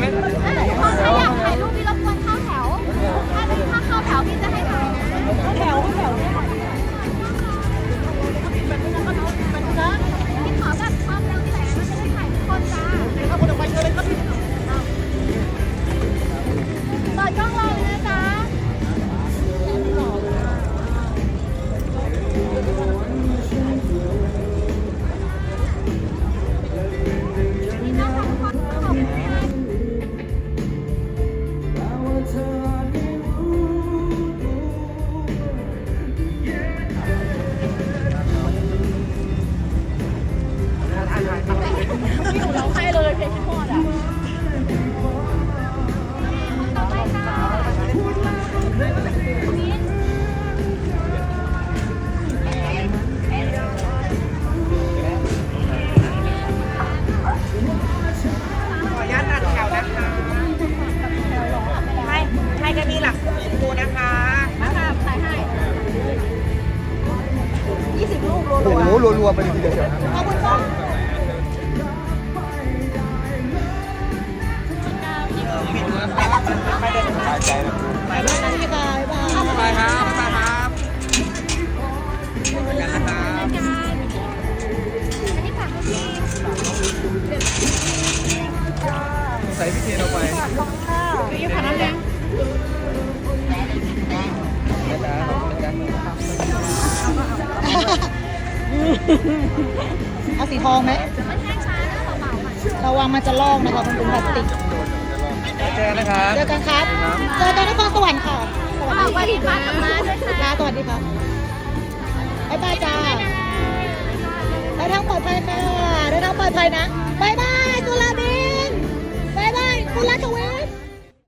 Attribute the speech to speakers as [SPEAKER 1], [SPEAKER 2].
[SPEAKER 1] comment. นะคะ
[SPEAKER 2] มาค่ะขายให้ยี่สิบลูกโล
[SPEAKER 3] โอ้โหรัวๆไปเลยทีเดียว
[SPEAKER 2] ขอบคุณค่ะ
[SPEAKER 3] ไม่ได้สบายใจนะ
[SPEAKER 2] ไปบ้านพี่บายบาย
[SPEAKER 1] ไปครับไปครับ
[SPEAKER 2] เอาสีทองไหมระวังมันจะลอกนะคะมันเป็นพลาสติก
[SPEAKER 3] เจอนะครับ
[SPEAKER 2] เจอกันครับ เจอกันนครสวรรค์ค่ะสวัสดีค่ะลาสวัสดีค่ะบ๊ายบายจ้าไปทางปลอดภัยค่ะเดินทางปลอดภัยนะบ๊ายบาย